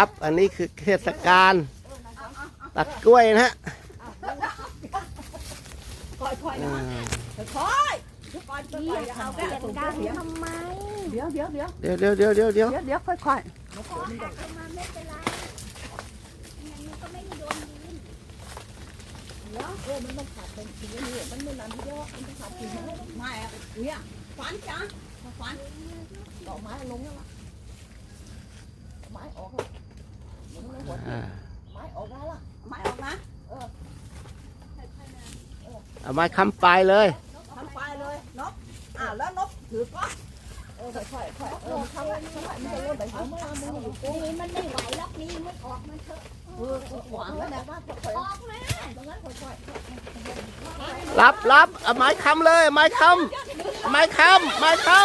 ครับ อันนี้คือเทศกาลตัดกล้วยนะฮะค่อยๆนะค่อยก่อยๆอย่าเอาแก้ถุงเสียทำไม เดี๋ยวเดี๋ยวเดี๋ยวเดี๋ยวเดี๋ยวเดี๋ยวเดี๋ยวเดี๋ยวเดี๋ยวเดี๋ยค่อยพอหักลงมาไม่เป็นไรยังไงมันก็ไม่โดนดินๆเดี๋ยวเออมันต้องขัดเป็นสีนี่มันไม่นานเยอะมันต้องขัดสีไม่อะเนี่ยฟันจ้ะฟันดอกไม้ลงแล้วล่ะไม้ออกแล้วลงแล้วหัว อ่า ไม้ออกได้ละไม้ออกนะเอาไม้ค้ำปลายเลยทำไปเลยนกอ่าแล้วนกถือก็เออค่อยๆค่อยๆเออทำทำมันจะร่นไปหัวมันมันอยู่กูนี่มันไม่ไหวแล้วนี่มันออกมาเถอะเออหวังแล้วนะว่าค่อยออกมาๆตรงนั้นค่อยรับรับเอาไม้ค้ำเลยไม้ค้ำไม้ค้ำไม้ค้อ